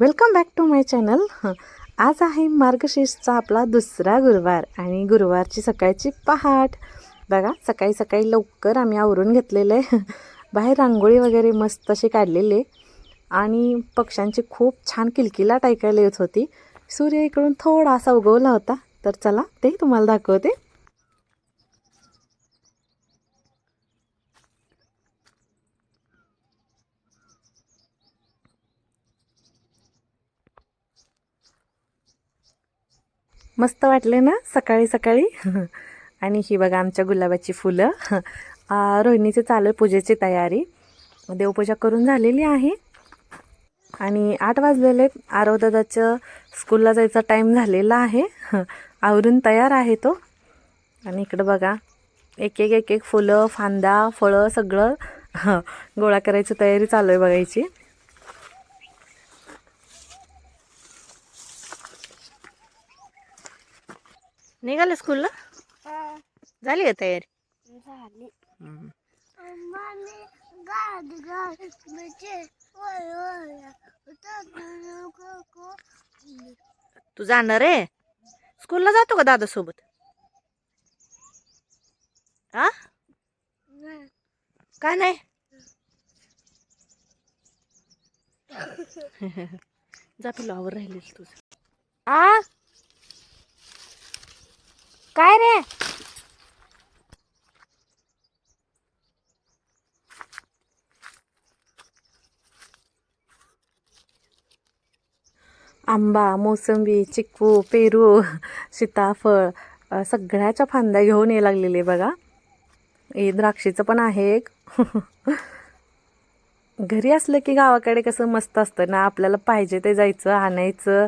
Welcome back to my channel आज आहे मार्गशीर्षचा आपला दुसरा गुरुवार आणि गुरुवारची सकाळची पहाट. बघा सकाळी सकाळी लवकर आम्ही आवरून घेतलेलं आहे. बाहेर रांगोळी वगैरे मस्त अशी काढलेली आणि पक्ष्यांची खूप छान किलकिलाट ऐकायला येत होती. सूर्य इकडून थोडासा उगवला होता. तर चला ते तुम्हाला दाखवते. मस्त वाटले ना सकाळी सकाळी. आणि ही बघा आमच्या गुलाबाची फुलं. रोहिणीचे रोहिणीची चालू आहे पूजेची तयारी. देवपूजा करून झालेली आहे. आणि आठ वाजलेले आरवदादाचं स्कूलला जायचा टाईम झालेला आहे. आवरून तयार आहे तो. आणि इकडं बघा एक एक एक एक फुलं फांदा फळं सगळं गोळा करायची तयारी चालू आहे बघायची. निघाले स्कूलला झाली का तयारी? झाली. तू जाणार आहे? स्कूलला जातो का दादा सोबत आ का नाही? जा पिलो आवर तुझं. आ? काय रे? आंबा मोसंबी चिक्कू पेरू सीताफळ सगळ्याच्या फांद्या घेऊन ये लागलेले बघा. हे द्राक्षीचं पण आहे एक. घरी असलं की गावाकडे कसं मस्त असतं ना आपल्याला पाहिजे ते जायचं आणायचं.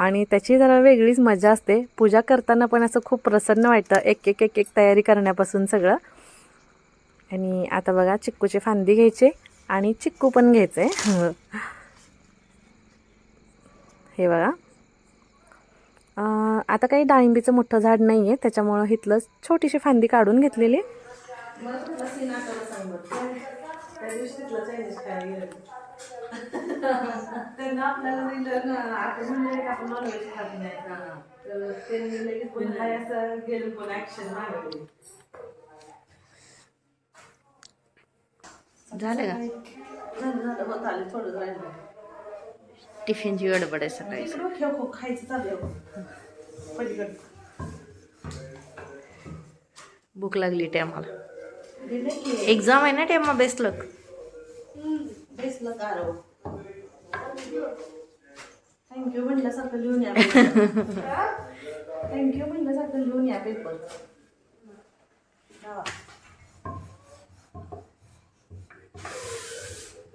आणि त्याची जरा वेगळीच मजा असते. पूजा करताना पण असं खूप प्रसन्न वाटतं. एक एक एक एक तयारी करण्यापासून सगळं. आणि आता बघा चिक्कूचे फांदी घ्यायचे आणि चिक्कू पण घ्यायचे. हे बघा. आता काही डाळिंबीचं मोठं झाड नाही आहे त्याच्यामुळं इथलं छोटीशी फांदी काढून घेतलेली. त्यांना आपल्याला दिलं ना आपण म्हणलं आपण नॉनव्हेज खात नाही. तर त्यांनी लगेच पण असं गेलं पण ऍक्शन मागवली. झालं का? झालं झालं. होत आले थोडं राहिलं. टिफिनची गडबड आहे सकाळी. इकडं खेळ खो खायचं चालू. पलीकडं. भूक लागली टायमाला एक्झाम आहे ना टायमा बेस्ट लक बेसलं कारव थँक्यू म्हणल्यासारखं लिहून या थँक्यू म्हणल्यासारखं लिहून या पेपर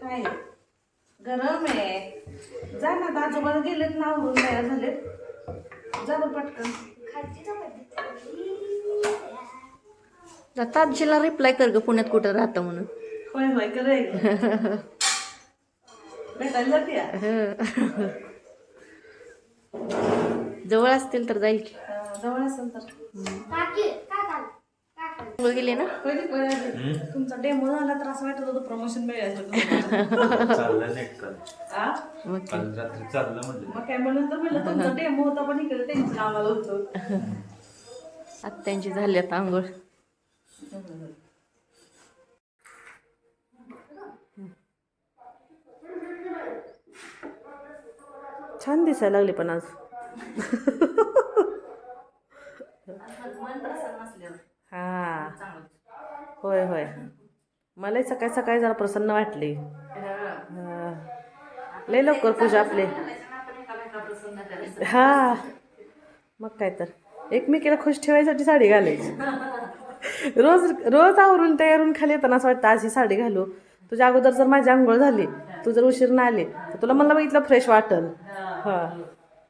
काय? गरम आहे. जा ना आजोबा गेलेत ना आवरून तयार झालेत. जा बरं पटकन. आता आजीला रिप्लाय कर ग पुण्यात कुठं राहतं म्हणून. होय होय करेल भेटायला जाते या. जवळ असतील तर जाईल की. जवळ असेल तर. काकी काका काका. जवळ गेली ना? कधी तुमचा डेमो झाला तर असं वाटत होतं प्रमोशन मिळायचं तुम्हाला. चाललं नाही काल आ? मग काय. काल रात्री चाललं मग काय म्हणून तर म्हणलं तुमचा डेमो होता पण इकडे आम्हाला होतं. आत्यांची झाली आता आंघोळ. छान दिसायला लागली पण आज. हा. होय होय. मलाही सकाळी सकाळी जरा प्रसन्न वाटले. लय लवकर पूजा आपली. हा. मग काय तर. एकमेकीला खुश ठेवायसाठी साडी घालायची. रोज रोज आवरून तयारून खाली येताना असं वाटतं आज ही साडी घालू. तुझ्या अगोदर जर माझी आंघोळ झाली तू जर उशीर ना आली तर तुला मला बघितलं फ्रेश वाटल. हा.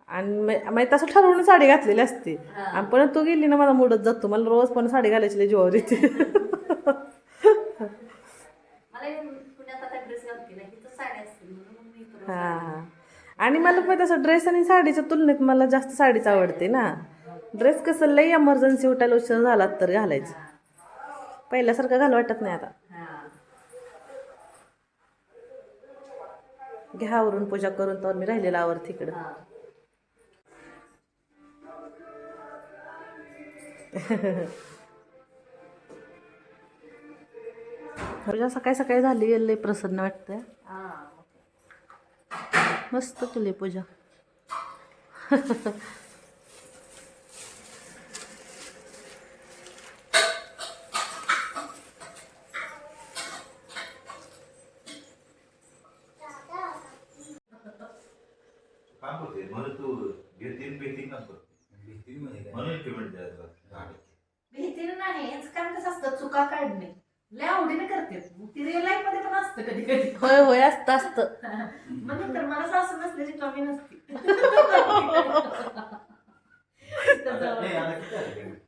आणि म- म्हणजे तसं ठरवून साडी घातलेली असते. आणि पण तू गेली ना मला मुडत जातो. मला रोज पण साडी घालायची लय जीवावर येते. हा. आणि मला पण तसं ड्रेस आणि साडीच्या तुलनेत मला जास्त साडीच आवडते ना. ड्रेस कसं लई एमर्जन्सी उठायला उशीर झाला तर घालायचं. पहिल्यासारखं घाल वाटत नाही आता. घ्या आवरून पूजा करून तर मी राहिलेला आवर तिकडं. पूजा सकाळी सकाळी झाली लय प्रसन्न वाटतंय. मस्त केली पूजा. करते म्हणून तू घेतील पेटिंग काम करते म्हणून पेमेंट द्यायचं. भीतीनं नाही यांचं काम कसं असतं चुका काढणे. लय आवडीने करते. ती रिअल लाईफमध्ये पण असतं कधी कधी. होय होय असतं असतं. म्हणून तर मला सासू नसल्याची कमी नसती. आता- नाही, आता किती आहे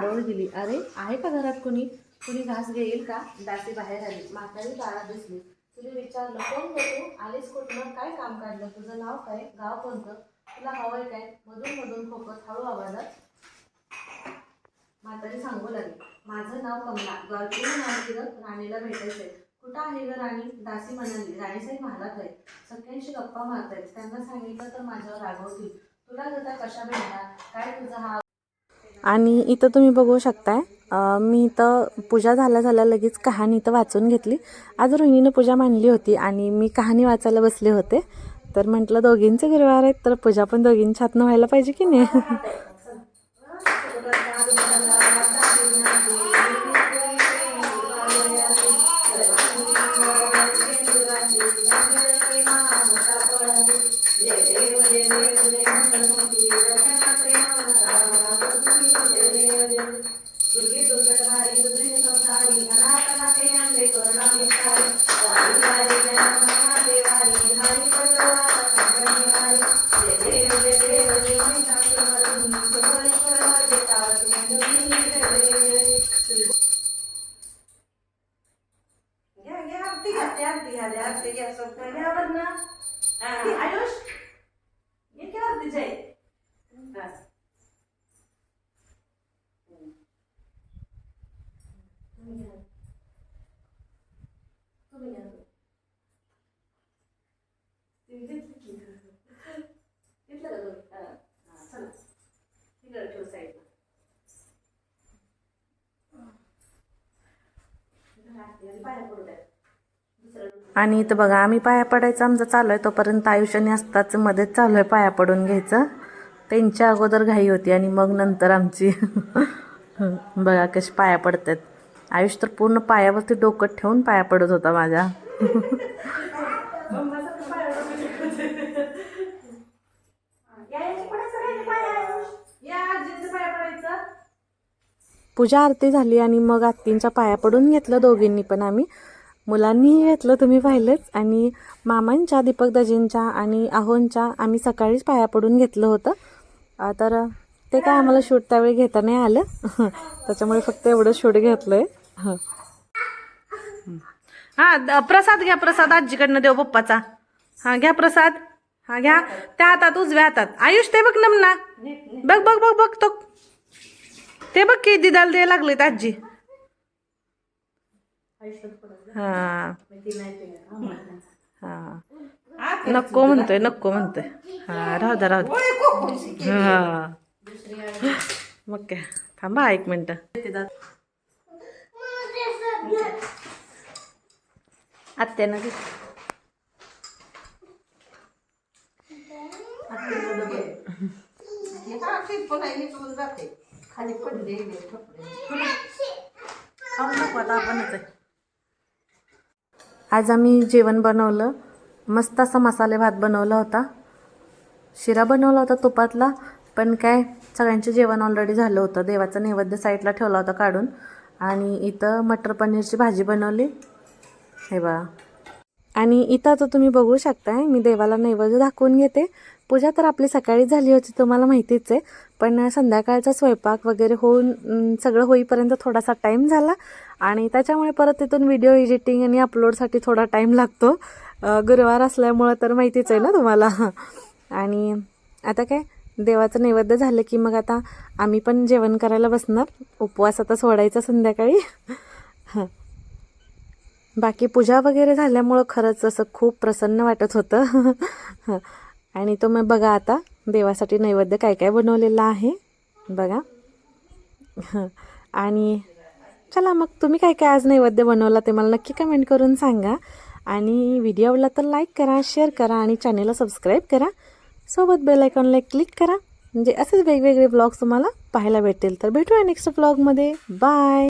नारळ दिली. अरे आहे का घरात कोणी? कुणी घास घेईल का? दासी बाहेर आली. म्हातारी दारात दिसली. तिने विचारलं कोण गं तू? आलीस कुठनं? काय काम काढलं? तुझं नाव काय? गाव कोणतं? तुला हवंय काय? मधून मधून फोकस हळू आवाजात. म्हातारी सांगू लागली माझं नाव कमला. गावची नाव फिरत राणीला भेटायचंय. कुठं आहे ग राणी? दासी म्हणाली राणीसाहेब महाराज आहे सगळ्यांशी गप्पा मारतायत. त्यांना सांगितलं तर माझ्यावर रागवतील. तुला जता कशा भेटणार? काय तुझा हा आणि इथं तुम्ही बघू शकताय मी इथं पूजा झाल्या झाल्या लगेच कहाणी इथं वाचून घेतली. आज रोहिणीनं पूजा मांडली होती आणि मी कहाणी वाचायला बसले होते. तर म्हटलं दोघींचे गुरुवार आहेत तर पूजा पण दोघींच्या हातनं व्हायला पाहिजे की नाही? ये की आरती जय हा. तुम्ही घ्या. तुम्ही आणि इथं बघा आम्ही पाया पडायचं आमचं चालू आहे. तोपर्यंत आयुष्याने असताच मध्येच चालू आहे पाया पडून घ्यायचं. त्यांच्या अगोदर घाई होती आणि मग नंतर आमची. बघा कशी पाया पडतात. आयुष तर पूर्ण पायावरती डोकं ठेवून पाया पडत होता माझ्या. पूजा आरती झाली आणि मग आत्तींच्या पाया पडून घेतलं दोघींनी पण आम्ही. मुलांनीही घेतलं तुम्ही पाहिलंच. आणि मामांच्या दीपक दाजींच्या आणि आहोंच्या आम्ही सकाळीच पाया पडून घेतलं होतं. तर ते काय आम्हाला शूट त्यावेळी घेता नाही आलं. त्याच्यामुळे फक्त एवढं शूट घेतलं आहे हा द- प्रसाद घ्या प्रसाद. आजीकडनं देव पप्पाचा. हा घ्या प्रसाद. हा घ्या. त्या हातात उजव्या हातात. आयुष ते बघ नमना. बघ बघ बघ बघ तो. ते बघ की दिदाला द्यायला लागले आजी. हा. हा. नको म्हणतोय नको म्हणतोय. हा राहू द्या राहू द्या हा. मग काय? थांबा एक मिनिट. आत्यानं घे. नको आता आपणच आहे. आज आम्ही जेवण बनवलं. मस्त असा मसाले भात बनवला होता. शिरा बनवला होता तुपातला पण काय सगळ्यांचे जेवण ऑलरेडी झालं होतं. देवाचं नैवेद्य साईडला ठेवला होता काढून. आणि इथं मटर पनीरची भाजी बनवली. हे बघा. आणि इथं तर तुम्ही बघू शकताय मी देवाला नैवेद्य दाखवून घेते. पूजा तर आपली सकाळी झाली होती तुम्हाला माहितीच आहे. पण संध्याकाळचा स्वयंपाक वगैरे होऊन सगळं होईपर्यंत थोडासा टाईम झाला. आणि त्याच्यामुळे परत तिथून व्हिडिओ एडिटिंग आणि अपलोडसाठी थोडा टाईम लागतो. गुरुवार असल्यामुळं तर माहितीच आहे ना तुम्हाला. आणि आता काय देवाचं नैवेद्य झालं की मग आता आम्ही पण जेवण करायला बसणार. उपवास आता सोडायचा संध्याकाळी. हां बाकी पूजा वगैरे झाल्यामुळं खरंच असं खूप प्रसन्न वाटत होतं. आणि तो मग बघा आता देवासाठी नैवेद्य काय काय बनवलेला आहे. बघा. आणि चला मग तुम्ही काय काय आज नैवेद्य बनवला ते मला नक्की कमेंट करून सांगा. आणि व्हिडिओ आवडला तर लाईक करा शेअर करा आणि चॅनेलला सबस्क्राईब करा. सोबत बेल आयकॉनला क्लिक करा. म्हणजे असेच वेगवेगळे ब्लॉग्स तुम्हाला पाहायला भेटेल तर भेटूया नेक्स्ट ब्लॉगमध्ये बाय